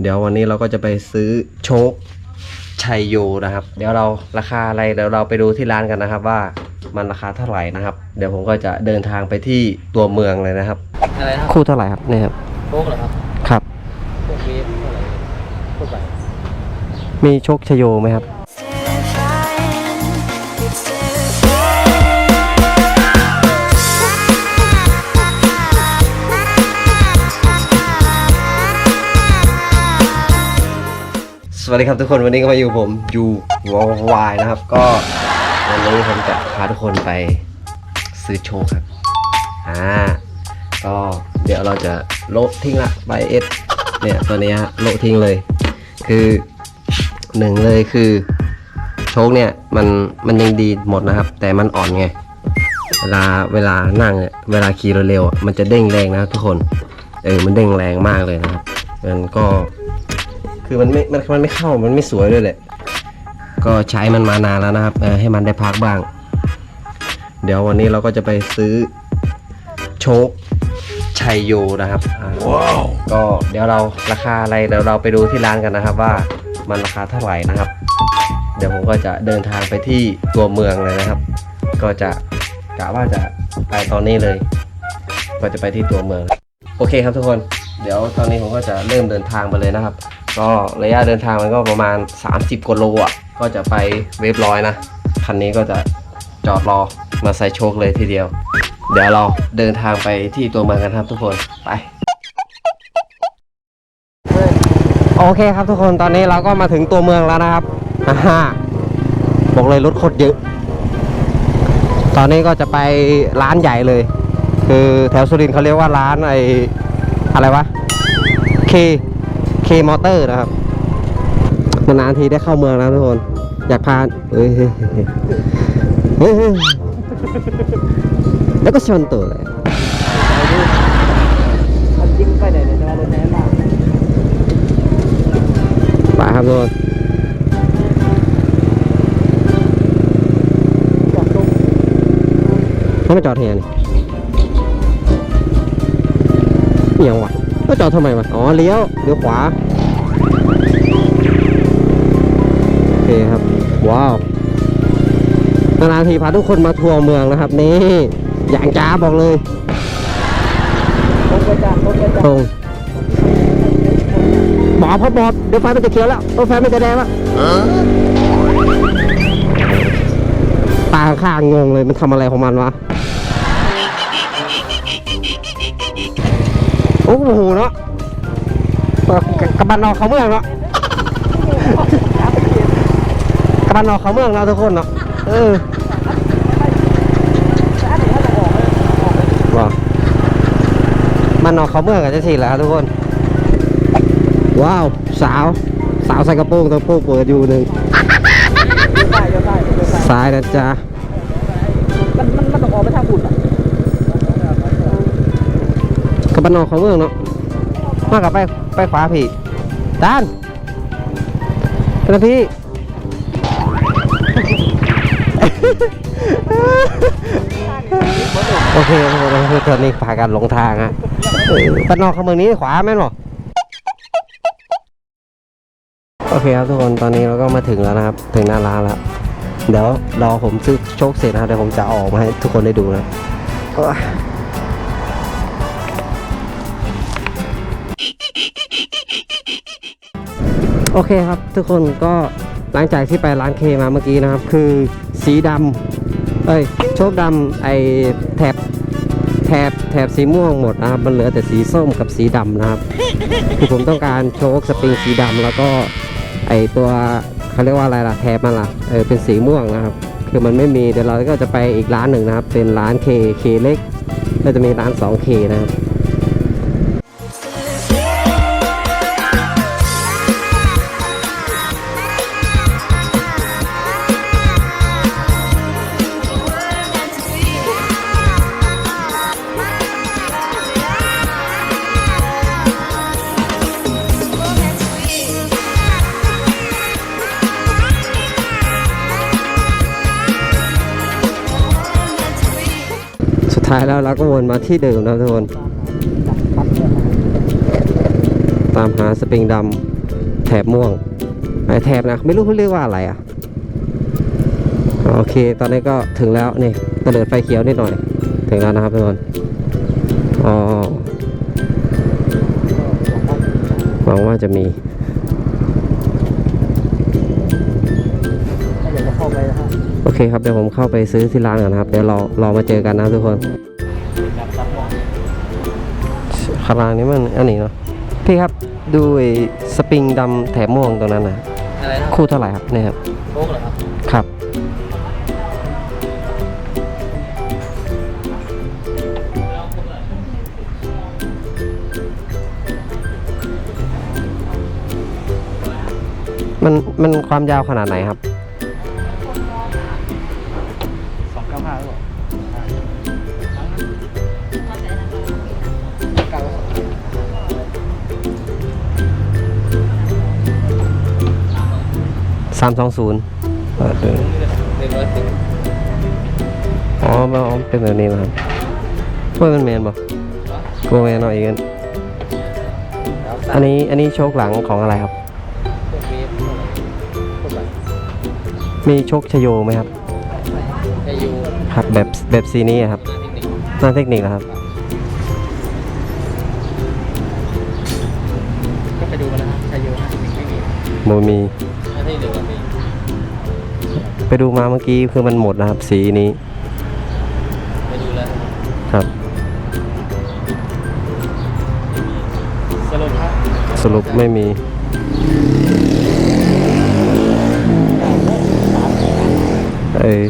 เดี๋ยววันนี้เราก็จะไปซื้อโชคชัยโยนะครับ เดี๋ยวเราราคาอะไรเดี๋ยวเราไปดูที่ร้านกันนะครับว่ามันราคาเท่าไหร่นะครับ เดี๋ยวผมก็จะเดินทางไปที่ตัวเมืองเลยนะครับ อะไรนะครับคู่เท่าไหร่ครับเนี่ยครับโชคเหรอครับครับ พวกเวฟเท่าไหร่พวกแบบมีโชคชัยโยไหมครับ สวัสดีครับทุกคนวันนี้ก็มาอยู่ผมยูวอลวายนะครับ ก็วันนี้ผมจะพาทุกคนไปซื้อโชคครับอ่าก็เดี๋ยวเราจะโละทิ้งละใบเอสเนี่ยตัวนี้ฮะโละทิ้งเลย คือหนึ่งเลยคือโชคเนี่ยมันมันยังดีหมดนะครับ แต่มันอ่อนไงเวลาเวลานั่งเวลาขี่เร็วๆมันจะเด้งแรงนะทุกคนเออมันเด้งแรงมากเลยนะครับมันก็ คือมันไม่มันมันไม่เข้ามันไม่สวยด้วยแหละ ก็ใช้มันมานานแล้วนะครับเออให้มันได้พักบ้าง เดี๋ยววันนี้เราก็จะไปซื้อโชคชัยโยนะครับว้าวก็เดี๋ยวเราราคาอะไรเดี๋ยวเราไปดูที่ร้านกันนะครับว่ามันราคาเท่าไหร่นะครับ เดี๋ยวผมก็จะเดินทางไปที่ตัวเมืองเลยนะครับ ก็จะกะว่าจะไปตอนนี้เลย ก็จะไปที่ตัวเมือง โอเคครับทุกคน เดี๋ยวตอนนี้ผมก็จะเริ่มเดินทางไปเลยนะครับ ก็ระยะเดินทางมันก็ประมาณ 30กว่าโลอะ ก็จะไปเวฟร้อยนะ คันนี้ก็จะจอดรอมาใส่โชคเลยทีเดียว เดี๋ยวเราเดินทางไปที่ตัวเมืองกันครับทุกคน ไป โอเคครับทุกคน ตอนนี้เราก็มาถึงตัวเมืองแล้วนะครับอ่าบอกเลยรถโคตรเยอะ ตอนนี้ก็จะไปร้านใหญ่เลย คือแถวสุรินทร์เขาเรียกว่าร้านไออะไรวะ เค เคมอเตอร์นะครับนานๆทีได้เข้าเมืองแล้วทุกคน อยากพาเฮ้ยแล้วก็ชนตัวเลยมันจิ้มไปไหนเนี่ยจะมารถแน่มากไปครับทุกคนจอดตรงเขามาจอดเฮียนี่เอียงวะ ก็จอดทำไมวะอ๋อเลี้ยวเลี้ยวขวาโอเคครับ ว้าวนานๆทีพาทุกคนมาทัวร์เมืองนะครับ นี่อย่างจ้าบอกเลยตรงหมอพอบอดเดี๋ยวไฟมันจะเขียวแล้วเออไฟมันจะแดงแล้วตาข้างงงเลยมันทำอะไรของมันวะ โอ้โหเนาะเปิดกระบันนอกเขาเมืองเนาะกระบันนอกเขาเมืองเนาะทุกคนเนาะเออว้าวมันนอกเขาเมืองกันจะทีแล้วครับทุกคน ว้าวสาว สาวใส่กระโปรงตัวโป้งเปิดอยู่หนึ่งใช่ใช่ใช่ใช่ซ้ายนะจ๊ะมันมันมันต้องออกไปทางบุญอะ กระบันนอกเขาเมืองเนาะมากับไปไปขวาพี่ด้านนะพี่โอเคโอเคโอเคตอนนี้พากันหลงทางฮะเออบ้านนอกเขาเมืองนี้ขวาแม่นบ่โอเคครับทุกคนตอนนี้เราก็มาถึงแล้วนะครับ ถึงหน้าร้านแล้วเดี๋ยวรอผมซื้อโชคเสร็จนะเดี๋ยวผมจะออกมาให้ทุกคนได้ดูนะ โอเคครับ ทุกคนก็หลังจากที่ไปร้านเคมาเมื่อกี้นะครับ คือสีดำเอ้ยโชคดำไอแถบแถบแถบสีม่วงหมดนะครับ มันเหลือแต่สีส้มกับสีดำนะครับ คือผมต้องการโชคสปริงสีดำแล้วก็ไอตัวเขาเรียกว่าอะไรล่ะแถบมันล่ะเออเป็นสีม่วงนะครับ คือมันไม่มีเดี๋ยวเราก็จะไปอีกร้านหนึ่งนะครับ เป็นร้านเคเคเล็กก็จะมีร้าน 2K นะครับ ท้ายแล้วเราก็วนมาที่เดิมนะทุกคน ตามหาสปริงดำแถบม่วงไอแถบนะ ไม่รู้เขาเรียกว่าอะไรอะ โอเค ตอนนี้ก็ถึงแล้วนี่กระเดิดไฟเขียวนิดหน่อย ถึงแล้วนะครับทุกคนอ๋อหวังว่าจะมีถ้าอยากจะเข้าไปนะฮะ โอเคครับเดี๋ยวผมเข้าไปซื้อที่ร้านก่อนนะครับ เดี๋ยวเรารอมาเจอกันนะครับทุกคนแบบรับมองข้างล่างนี้มันอันนี้เนาะพี่ครับดูไอ้สปริงดำแถบม่วงตรงนั้นนะอะไรนะคู่เท่าไหร่ครับเนี่ยครับโชคเหรอครับครับมันมันความยาวขนาดไหนครับ 320เออเออหนึ่งร้อยสิบอ๋อมันอ๋อเป็นแบบนี้นะครับเพื่อมันแมนบ่กลัวแมนเอาเองกันอันนี้อันนี้โชคหลังของอะไรครับพวกนี้เท่าไหร่พวกแบบมีโชคชโยไหมครับจะอยู่ครับแบบแบบซีนี้อะครับหน้าเทคนิคหน้าเทคนิคนะครับก็ไปดูกันนะครับชายโยหน้าเทคนิคไม่มีโมมีห น้าเทคนิคมันมีไปดูมาเมื่อกี้คือมันหมดนะครับ สีนี้ไปดูแล้วครับสรุปครับสรุปไม่มี เอย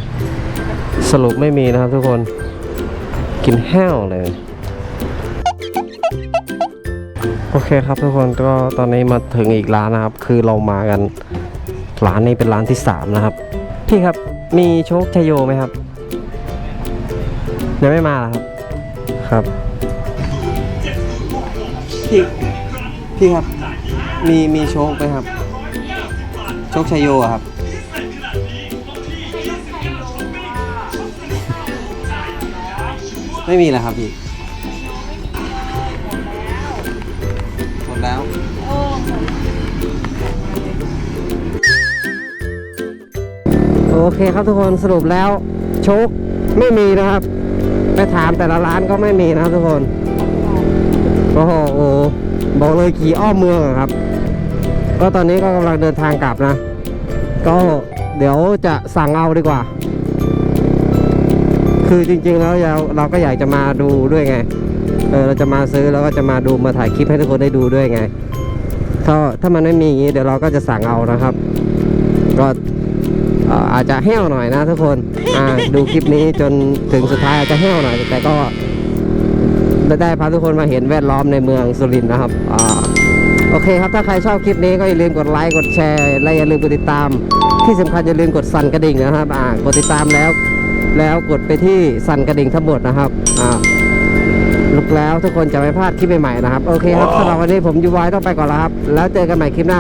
สรุปไม่มีนะครับทุกคนกินแห้วเลย โอเคครับทุกคนก็ตอนนี้มาถึงอีกร้านนะครับ คือเรามากัน ร้านนี้เป็นร้านที่สามนะครับ พี่ครับมีโชคชยโยไหมครับ ยังไม่มาเหรอครับ ครับ พี่พี่ครับ มีมีโชคไหมครับ โชคชัยโยอะครับ ไม่มีแล้วครับพี่ อเคครับทุกคนสรุปแล้วโชคไม่มีนะครับ ไปถามแต่ละร้านก็ไม่มีนะครับทุกคนโอ้โหโอ้โหบอกเลยขี่อ้อมเมืองครับ ก็ตอนนี้ก็กำลังเดินทางกลับนะ ก็เดี๋ยวจะสั่งเอาดีกว่า คือจริงๆแล้วเราเราก็อยากจะมาดูด้วยไงเออเราจะมาซื้อแล้วก็จะมาดูมาถ่ายคลิปให้ทุกคนได้ดูด้วยไงถ้าถ้ามันไม่มีอย่างนี้เดี๋ยวเราก็จะสั่งเอานะครับ ก็ อาจจะแห้วหน่อยนะทุกคนดูคลิปนี้จนถึงสุดท้ายอาจจะแห้วหน่อย แต่ก็ได้พาทุกคนมาเห็นแวดล้อมในเมืองสุรินทร์นะครับอโอเคครับ ถ้าใครชอบคลิปนี้ก็อย่าลืมกดไลค์กดแชร์และอย่าลืมกดติดตาม ที่สำคัญอย่าลืมกดสั่นกระดิ่งนะครับกดติดตามแล้ว แล้วกดไปที่สั่นกระดิ่งทั้งหมดนะครับลุกแล้วทุกคนจะไม่พลาดคลิปใหม่ๆนะครับ โอเคครับสำหรับวันนี้ผมยูไวต้องไปก่อนแล้วครับ แล้วเจอกันใหม่คลิปหน้า